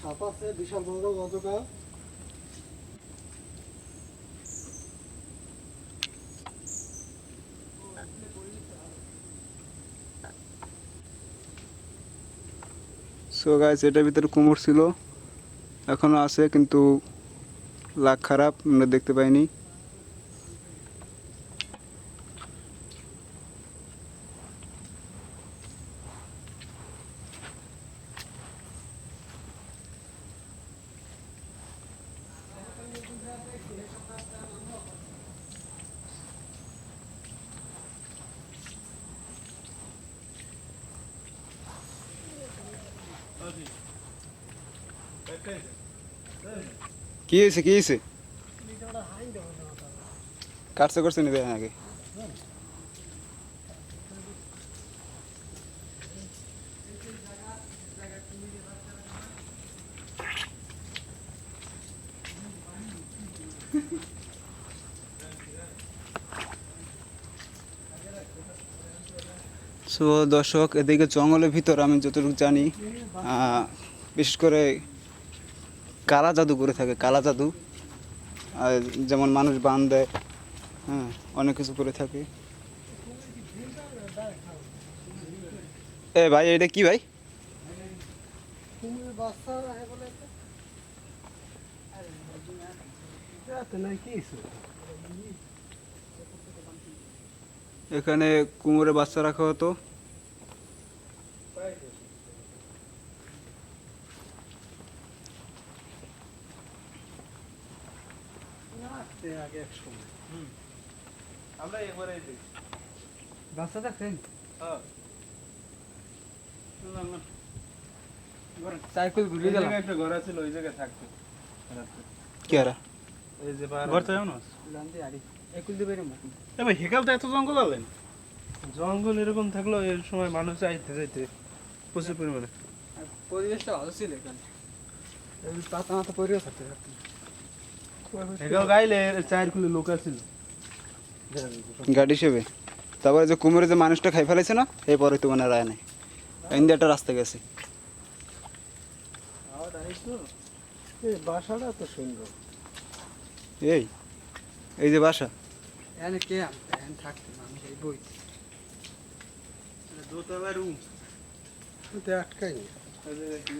সাপ এটার ভিতরে কুমোর ছিল। এখনও আছে কিন্তু লাখ খারাপ আমরা দেখতে পাইনি। কি হয়েছে কি হয়েছে? কাটছে, করছে নি দেখেন আগে সো দর্শক, এদিকে জঙ্গলের ভিতর আমি যতটুকু জানি বিশেষ করে কালা জাদু করে থাকে, কালা জাদু। যেমন মানুষ বান দেয় হ্যাঁ অনেক কিছু করে থাকে। এ ভাই, এটা কি ভাই? কুমির? এখানে কুমোরের বাচ্চা রাখা হতো। আসছে আগে এক সময়। আমরা একবারে বাচ্চা দেখছেন হ্যাঁ। না না। সাইকেল ঘুরে গেলাম একটা ঘর ছিল ওই জায়গায় থাকতো। কি আর এই যে ঘর তো এমন আছে। আড়ি। একুল দিবে রে মুখ এবার হেকালতে এত জঙ্গল আলেন। জঙ্গল এরকম থাকল এর সময় মানুষ যাইতে যাইতে প্রচুর পরিমাণে। পরিবেশটা ভালো ছিল এখানে। পাতা মাথা পরিবেশ থাকতে থাকতে গাড়ি হিসেবে তারপরে যে কুমোরে যে মানুষটা খাই ফেলেছে না এই পরে তো মানে রায় নাই। ইন্ডিয়া একটা রাস্তা গেছে এই বাসাটা তো সুন্দর। এই এই যে বাসা। কে থাকতে এই দোতলা রুম। তো আটকাই কি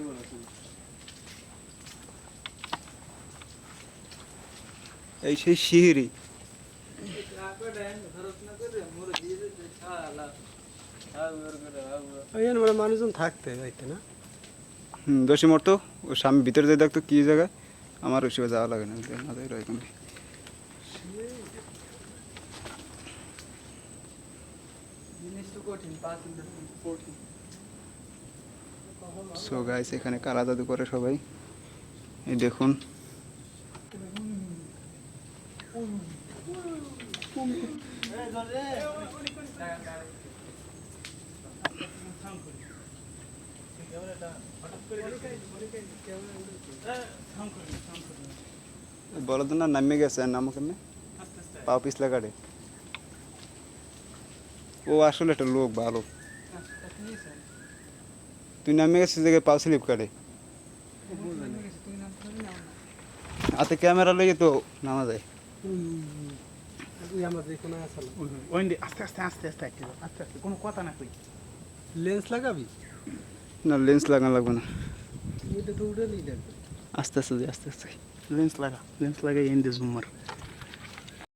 এই সেই মানে মানুষজন থাকতে যাইতে না। হুম দোষী মরতো। ও স্বামী ভিতরে যে দেখতো কি জায়গায়? আমার ওইসবে যাওয়া লাগে না এরকম সো গাইস এখানে কালা জাদু করে সবাই। এই দেখুন। বলদ না নামে গেছে, নাম পাও পিছলা কাটে। ও আসলে একটা লোক, ভালো। তুই নামে গেছিস দেখে পাও স্লিপ কাটে। হাতে ক্যামেরা লেগে তো নামা যায়। আস্তে আস্তে আস্তে আস্তে আস্তে আস্তে আস্তে। কোনো কথা না কই। লেন্স লাগাবি? না লেন্স লাগানো লাগবে না। এটা তো উঠে নিয়ে যাবে আস্তে আস্তে আস্তে আস্তে। লেন্স লাগা লেন্স লাগাই এন্ডে জুম মার